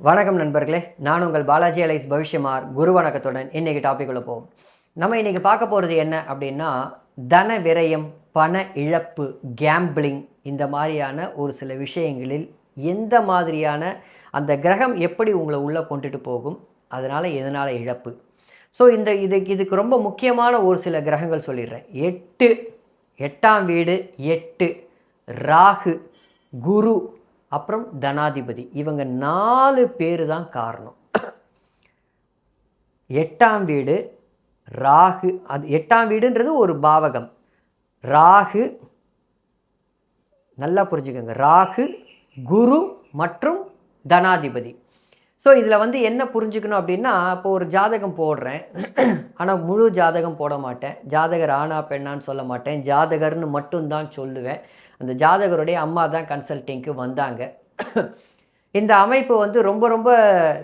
வணக்கம் நண்பர்களே நான் உங்கள் பாலாஜி அலைஸ் பவிஷ்யமார் குரு வணக்கத்துடன் இன்றைக்கி டாப்பிக்குள்ளே போவோம். நம்ம இன்றைக்கி பார்க்க போகிறது என்ன அப்படின்னா தன விரயம் பண இழப்பு கேம்பிளிங் இந்த மாதிரியான ஒரு சில விஷயங்களில் எந்த மாதிரியான அந்த கிரகம் எப்படி உங்களை உள்ளே கொண்டுட்டு போகும் அதனால் எதனால் இழப்பு. ஸோ இந்த இது இதுக்கு ரொம்ப முக்கியமான ஒரு சில கிரகங்கள் சொல்லிடுறேன். எட்டு எட்டாம் வீடு எட்டு ராகு குரு அப்புறம் தனாதிபதி. இவங்க நாலு பேர் தான் காரணம். எட்டாம் வீடு ராகு. அது எட்டாம் வீடுன்றது ஒரு பாவகம். ராகு நல்லா புரிஞ்சுக்கோங்க. ராகு குரு மற்றும் தனாதிபதி. ஸோ இதில் வந்து என்ன புரிஞ்சுக்கணும் அப்படின்னா இப்போ ஒரு ஜாதகம் போடுறேன். ஆனால் முழு ஜாதகம் போட மாட்டேன். ஜாதகர் ஆனா பெண்ணான்னு சொல்ல மாட்டேன். ஜாதகர்னு மட்டும்தான் சொல்லுவேன். அந்த ஜாதகருடைய அம்மா தான் கன்சல்டிங்க்கு வந்தாங்க. இந்த அமைப்பு வந்து ரொம்ப ரொம்ப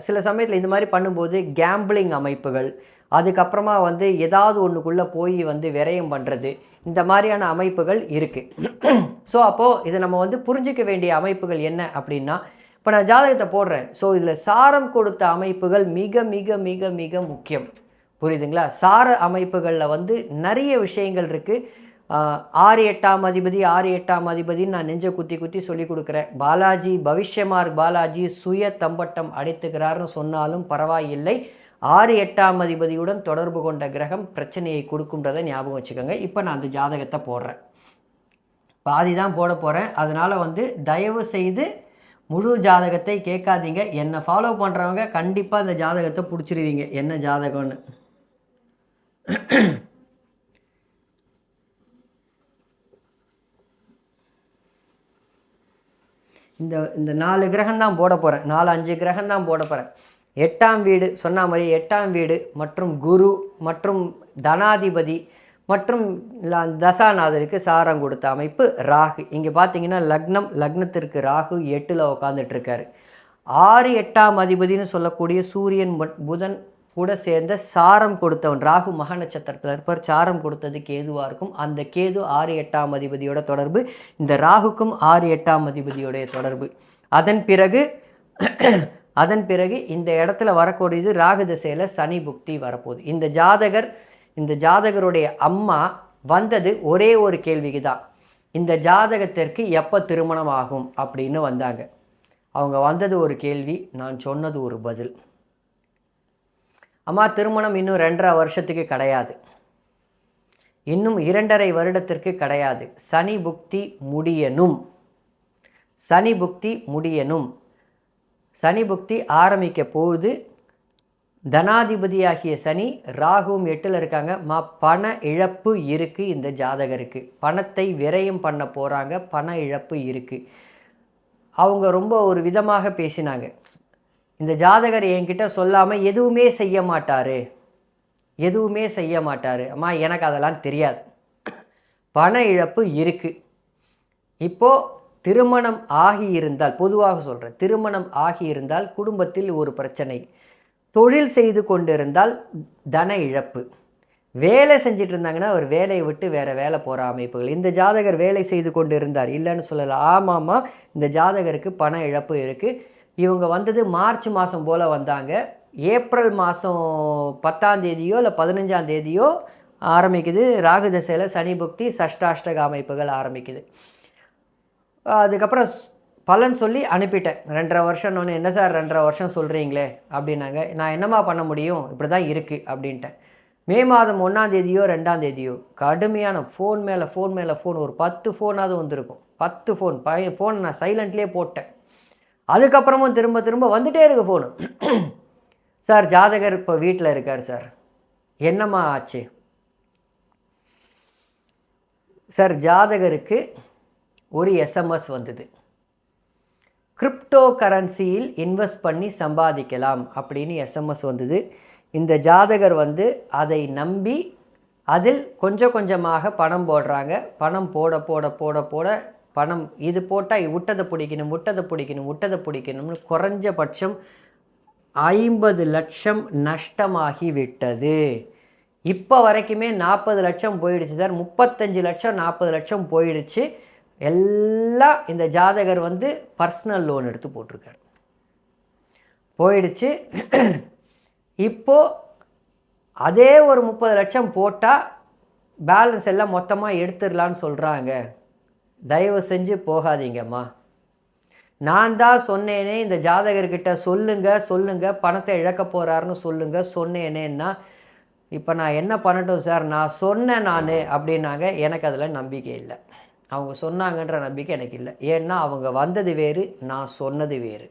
சில சமயத்தில் இந்த மாதிரி பண்ணும்போது கேம்பிளிங் அமைப்புகள் அதுக்கப்புறமா வந்து ஏதாவது ஒன்றுக்குள்ளே போய் வந்து விரயம் பண்ணுறது இந்த மாதிரியான அமைப்புகள் இருக்குது ஸோ அப்போது இதை நம்ம வந்து புரிஞ்சிக்க வேண்டிய அமைப்புகள் என்ன அப்படின்னா இப்போ நான் ஜாதகத்தை போடுறேன். ஸோ இதில் சாரம் கொடுத்த அமைப்புகள் மிக மிக மிக மிக முக்கியம். புரியுதுங்களா? சார அமைப்புகளில் வந்து நிறைய விஷயங்கள் இருக்குது ஆறு எட்டாம் அதிபதி ஆறு எட்டாம் அதிபதின்னு நான் நெஞ்ச குத்தி குத்தி சொல்லி கொடுக்குறேன். பாலாஜி பவிஷ்யமார் பாலாஜி சுய தம்பட்டம் அடைத்துக்கிறார்னு சொன்னாலும் பரவாயில்லை. ஆறு எட்டாம் அதிபதியுடன் தொடர்பு கொண்ட கிரகம் பிரச்சனையை கொடுக்குன்றதை ஞாபகம் வச்சுக்கோங்க. இப்போ நான் அந்த ஜாதகத்தை போடுறேன். பாதி தான் போட போகிறேன் அதனால் வந்து தயவு செய்து முழு ஜாதகத்தை கேட்காதீங்க. என்னை ஃபாலோ பண்ணுறவங்க கண்டிப்பாக அந்த ஜாதகத்தை பிடிச்சிருவீங்க. என்ன ஜாதகம்னு? இந்த இந்த நாலு கிரகம் தான் போட போகிறேன் நாலு அஞ்சு கிரகம் தான் போட போகிறேன் எட்டாம் வீடு சொன்ன மாதிரி எட்டாம் வீடு மற்றும் குரு மற்றும் தனாதிபதி மற்றும் தசாநாதருக்கு சாரம் கொடுத்த அமைப்பு ராகு. இங்கே பார்த்தீங்கன்னா லக்னம் லக்னத்திற்கு ராகு எட்டில் உட்காந்துட்ருக்காரு ஆறு எட்டாம் அதிபதினு சொல்லக்கூடிய சூரியன் மட்- புதன் கூட சேர்ந்த சாரம் கொடுத்தவன் ராகு மக நட்சத்திரத்தில் இருப்பார் சாரம் கொடுத்தது கேதுவாக இருக்கும். அந்த கேது ஆறு எட்டாம் அதிபதியோட தொடர்பு. இந்த ராகுக்கும் ஆறு எட்டாம் அதிபதியோடைய தொடர்பு. அதன் பிறகு அதன் பிறகு இந்த இடத்துல வரக்கூடியது ராகு திசையில் சனி புக்தி வரப்போகுது. இந்த ஜாதகர் இந்த ஜாதகருடைய அம்மா வந்தது ஒரே ஒரு கேள்விக்கு தான் இந்த ஜாதகத்திற்கு எப்போ திருமணம் ஆகும் அப்படின்னு வந்தாங்க. அவங்க வந்தது ஒரு கேள்வி நான் சொன்னது ஒரு பதில். அம்மா திருமணம் இன்னும் ரெண்டரை வருஷத்துக்கு கிடையாது. இன்னும் இரண்டரை வருடத்திற்கு கிடையாது. சனி புக்தி முடியணும். சனி புக்தி முடியணும். சனி புக்தி ஆரம்பிக்க போகுது. தனாதிபதியாகிய சனி ராகுவும் எட்டில் இருக்காங்க. மா பண இழப்பு இருக்குது இந்த ஜாதகருக்கு. பணத்தை விரயம் பண்ண போகிறாங்க பண இழப்பு இருக்குது அவங்க ரொம்ப ஒரு விதமாக பேசினாங்க. இந்த ஜாதகர் என்கிட்ட சொல்லாமல் எதுவுமே செய்ய மாட்டார். எதுவுமே செய்ய மாட்டார். அம்மா எனக்கு அதெல்லாம் தெரியாது. பண இழப்பு இருக்குது இப்போது திருமணம் ஆகியிருந்தால் பொதுவாக சொல்கிறேன் திருமணம் ஆகியிருந்தால் குடும்பத்தில் ஒரு பிரச்சனை. தொழில் செய்து கொண்டிருந்தால் தன இழப்பு. வேலை செஞ்சுட்டு இருந்தாங்கன்னா அவர் வேலையை விட்டு வேறு வேலை போகிற அமைப்புகள். இந்த ஜாதகர் வேலை செய்து கொண்டு இருந்தார் இல்லைன்னு சொல்லலை. ஆமாம்மா இந்த ஜாதகருக்கு பண இழப்பு இருக்குது இவங்க வந்தது மார்ச் மாதம் போல் வந்தாங்க. ஏப்ரல் மாதம் பத்தாம் தேதியோ இல்லை பதினஞ்சாம் தேதியோ ஆரம்பிக்குது. ராகு தசையில் சனி புக்தி சஷ்டாஷ்டக அமைப்புகள் ஆரம்பிக்குது. அதுக்கப்புறம் பலன் சொல்லி அனுப்பிட்டேன். ரெண்டரை வருஷம்னு என்ன சார் ரெண்டரை வருஷம் சொல்கிறீங்களே அப்படின்னாங்க. நான் என்னம்மா பண்ண முடியும்? இப்படி தான் இருக்குது அப்படின்ட்டேன். மே மாதம் ஒன்றாந்தேதியோ ரெண்டாந்தேதியோ கடுமையான ஃபோன் மேலே ஃபோன் மேலே ஃபோன் ஒரு பத்து ஃபோனாவது வந்திருக்கும். பத்து ஃபோன் பையன் ஃபோன் நான் சைலண்ட்லேயே போட்டேன். அதுக்கப்புறமும் திரும்ப திரும்ப வந்துட்டே இருக்கு ஃபோனு சார் ஜாதகர் இப்போ வீட்டில் இருக்கார் சார். என்னம்மா ஆச்சு? சார் ஜாதகருக்கு ஒரு எஸ்எம்எஸ் வந்தது. கிரிப்டோ கரன்சியில் இன்வெஸ்ட் பண்ணி சம்பாதிக்கலாம் அப்படின்னு எஸ்எம்எஸ் வந்தது. இந்த ஜாதகர் வந்து அதை நம்பி அதில் கொஞ்சம் கொஞ்சமாக பணம் போடுறாங்க. பணம் போட போட போட போட பணம் இது போட்டால் விட்டதை பிடிக்கணும் விட்டதை பிடிக்கணும் விட்டதை பிடிக்கணும்னு குறைஞ்சபட்சம் ஐம்பது லட்சம் நஷ்டமாகி விட்டது. இப்போ வரைக்குமே நாற்பது லட்சம் போயிடுச்சு சார். முப்பத்தஞ்சு லட்சம் நாற்பது லட்சம் போயிடுச்சு. எல்லாம் இந்த ஜாதகர் வந்து பர்சனல் லோன் எடுத்து போட்டிருக்காரு. போயிடுச்சு. இப்போது அதே ஒரு முப்பது லட்சம் போட்டால் பேலன்ஸ் எல்லாம் மொத்தமாக எடுத்துடலான்னு சொல்கிறாங்க தயவு செஞ்சு போகாதீங்கம்மா. நான் தான் சொன்னேனே இந்த ஜாதகர்கிட்ட சொல்லுங்க சொல்லுங்க பணத்தை இழக்க போகிறாருன்னு சொல்லுங்க சொன்னேனேன்னா இப்போ நான் என்ன பண்ணட்டும் சார்? நான் சொன்னேன் நான் அப்படின்னாங்க. எனக்கு அதில் நம்பிக்கை இல்லை. அவங்க சொன்னாங்கன்ற நம்பிக்கை எனக்கு இல்லை. ஏன்னா அவங்க வந்தது வேறு நான் சொன்னது வேறு.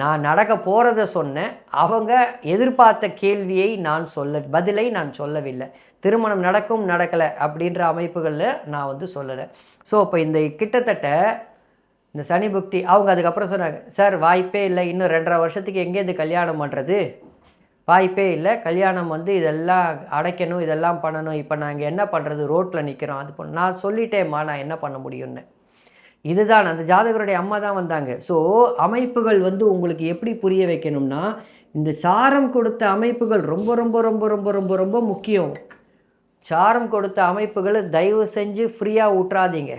நான் நடக்க போகிறத சொன்னேன். அவங்க எதிர்பார்த்த கேள்வியை நான் சொல்ல பதிலை நான் சொல்லவில்லை. திருமணம் நடக்கும் நடக்கலை அப்படின்ற அமைப்புகளில் நான் வந்து சொல்லலை. ஸோ இப்போ இந்த கிட்டத்தட்ட இந்த சனி புக்தி அவங்க அதுக்கப்புறம் சொன்னாங்க சார் வாய்ப்பே இல்லை. இன்னும் ரெண்டரை வருஷத்துக்கு எங்கேருந்து கல்யாணம் பண்ணுறது வாய்ப்பே இல்லை. கல்யாணம் வந்து இதெல்லாம் அடைக்கணும் இதெல்லாம் பண்ணணும். இப்போ நாங்கள் என்ன பண்ணுறது ரோட்டில் நிற்கிறோம் அது பண்ண நான் சொல்லிட்டேம்மா நான் என்ன பண்ண முடியும்னு. இதுதான். அந்த ஜாதகருடைய அம்மா தான் வந்தாங்க. ஸோ அமைப்புகள் வந்து உங்களுக்கு எப்படி புரிய வைக்கணும்னா இந்த சாரம் கொடுத்த அமைப்புகள் ரொம்ப ரொம்ப ரொம்ப ரொம்ப ரொம்ப ரொம்ப முக்கியம். சாரம் கொடுத்த அமைப்புகளை தயவு செஞ்சு ஃப்ரீயாக விட்றாதீங்க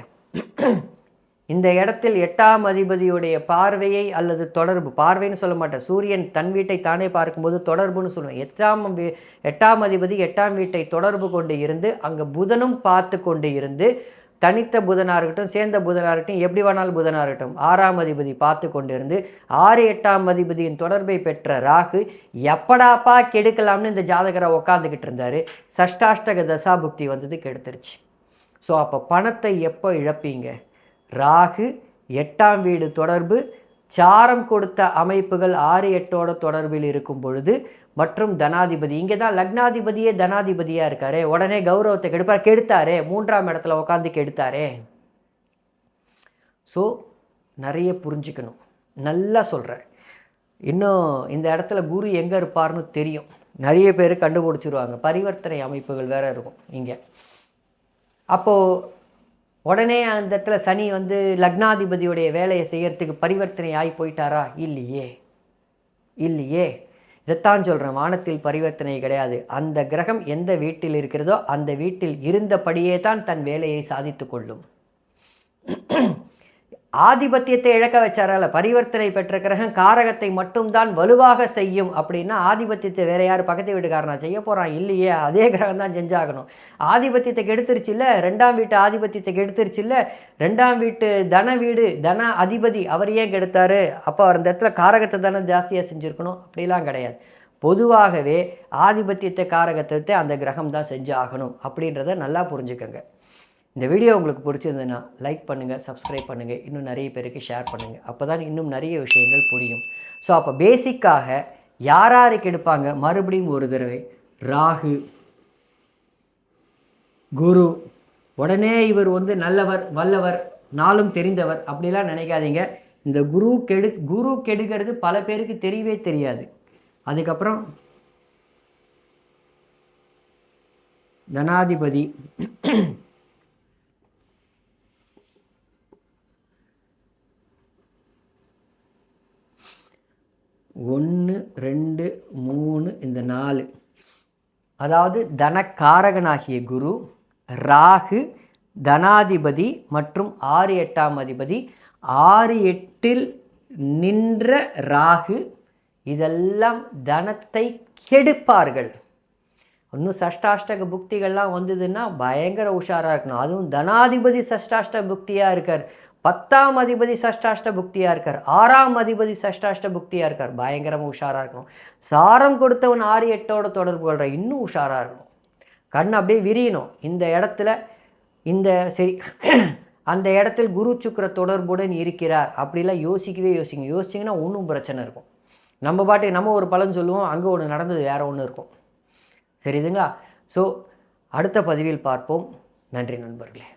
இந்த இடத்தில் எட்டாம் அதிபதியுடைய பார்வையை அல்லது தொடர்பு பார்வைன்னு சொல்ல மாட்டேன். சூரியன் தன் வீட்டை தானே பார்க்கும்போது தொடர்புன்னு சொல்லுவேன். எட்டாம் எட்டாம் அதிபதி எட்டாம் வீட்டை தொடர்பு கொண்டு இருந்து அங்கே புதனும் பார்த்து கொண்டு இருந்து தனித்த புதனாக இருக்கட்டும் சேர்ந்த புதனாக இருக்கட்டும் எப்படி வேணாலும் புதனாக இருக்கட்டும் ஆறாம் அதிபதி பார்த்து கொண்டு இருந்து ஆறு எட்டாம் அதிபதியின் தொடர்பை பெற்ற ராகு எப்படாப்பா கெடுக்கலாம்னு இந்த ஜாதகரை உக்காந்துக்கிட்டு இருந்தார். சஷ்டாஷ்டக தசாபுக்தி வந்தது கெடுத்துருச்சு ஸோ அப்போ பணத்தை எப்போ இழப்பீங்க? ராகு எட்டாம் வீடு தொடர்பு. சாரம் கொடுத்த அமைப்புகள் ஆறு எட்டோட தொடர்பில் இருக்கும் பொழுது மற்றும் தனாதிபதி இங்கே தான் லக்னாதிபதியே தனாதிபதியாக இருக்காரே. உடனே கௌரவத்தை கெடுப்பார். கெடுத்தாரே. மூன்றாம் இடத்துல உட்காந்து கெடுத்தாரே. ஸோ நிறைய புரிஞ்சுக்கணும். நல்லா சொல்கிறார் இன்னும் இந்த இடத்துல குரு எங்கே இருப்பார்னு தெரியும். நிறைய பேர் கண்டுபிடிச்சிருவாங்க. பரிவர்த்தனை அமைப்புகள் வேறு இருக்கும் இங்கே. அப்போது உடனே அந்த இடத்துல சனி வந்து லக்னாதிபதியுடைய வேலையை செய்கிறதுக்கு பரிவர்த்தனை ஆகி போயிட்டாரா? இல்லையே. இல்லையே. இதைத்தான் சொல்கிறேன் வானத்தில் பரிவர்த்தனை கிடையாது. அந்த கிரகம் எந்த வீட்டில் இருக்கிறதோ அந்த வீட்டில் இருந்தபடியே தான் தன் வேலையை சாதித்து கொள்ளும். ஆதிபத்தியத்தை இழக்க வச்சாரால பரிவர்த்தனை பெற்ற கிரகம் காரகத்தை மட்டும்தான் வலுவாக செய்யும் அப்படின்னா ஆதிபத்தியத்தை வேற யார் பக்கத்து வீட்டுக்காரனா செய்ய போகிறான் இல்லையே அதே கிரகம் தான் செஞ்சாகணும். ஆதிபத்தியத்தை கெடுத்துருச்சு இல்லை ரெண்டாம் வீட்டு ஆதிபத்தியத்தை கெடுத்துருச்சு இல்லை ரெண்டாம் வீட்டு தன வீடு தன அதிபதி அவர் ஏன் கெடுத்தார்? அப்போ அந்த இடத்துல காரகத்தை தானே ஜாஸ்தியாக செஞ்சுருக்கணும்? அப்படிலாம் கிடையாது. பொதுவாகவே ஆதிபத்தியத்தை காரகத்தை அந்த கிரகம் தான் செஞ்சு ஆகணும் அப்படின்றத நல்லா புரிஞ்சுக்கங்க. இந்த வீடியோ உங்களுக்கு பிடிச்சிருந்ததுன்னா லைக் பண்ணுங்கள் சப்ஸ்கிரைப் பண்ணுங்கள் இன்னும் நிறைய பேருக்கு ஷேர் பண்ணுங்கள் அப்போ தான் இன்னும் நிறைய விஷயங்கள் புரியும். ஸோ அப்போ பேசிக்காக யார் யாருக்கு எடுப்பாங்க? மறுபடியும் ஒரு தடவை ராகு குரு உடனே இவர் வந்து நல்லவர் வல்லவர் நாளும் தெரிந்தவர் அப்படிலாம் நினைக்காதீங்க. இந்த குரு கெடு குரு கெடுக்கிறது பல பேருக்கு தெரியவே தெரியாது. அதுக்கப்புறம் தனாதிபதி ஒன்று ரெண்டு மூணு இந்த நாலு. அதாவது தனக்காரகனாகிய குரு ராகு தனாதிபதி மற்றும் ஆறு எட்டாம் அதிபதி. ஆறு எட்டில் நின்ற ராகு இதெல்லாம் தனத்தை கெடுப்பார்கள். இன்னும் சஷ்டாஷ்டக புக்திகள்லாம் வந்ததுன்னா பயங்கர உஷாராக இருக்கணும். அதுவும் தனாதிபதி சஷ்டாஷ்ட புக்தியாக இருக்கார். பத்தாம் அதிபதி சஷ்டாஷ்ட புக்தியாக இருக்கார். ஆறாம் அதிபதி சஷ்டாஷ்ட புக்தியாக இருக்கார். பயங்கரமாக உஷாராக இருக்கணும். சாரம் கொடுத்தவன் ஆறு எட்டோட தொடர்பு கொள்கிற இன்னும் உஷாராக இருக்கணும். கண் அப்படியே விரியணும். இந்த இடத்துல இந்த சரி அந்த இடத்தில் குரு சுக்கிர தொடர்புடன் இருக்கிறார். அப்படிலாம் யோசிக்கவே யோசிங்க. யோசிச்சிங்கன்னா ஒன்றும் பிரச்சனை இருக்கும். நம்ம பாட்டுக்கு நம்ம ஒரு பலன் சொல்லுவோம். அங்கே ஒன்று நடந்தது வேற ஒன்று இருக்கும். சரிதுங்களா ஸோ அடுத்த பதிவில் பார்ப்போம். நன்றி நண்பர்களே.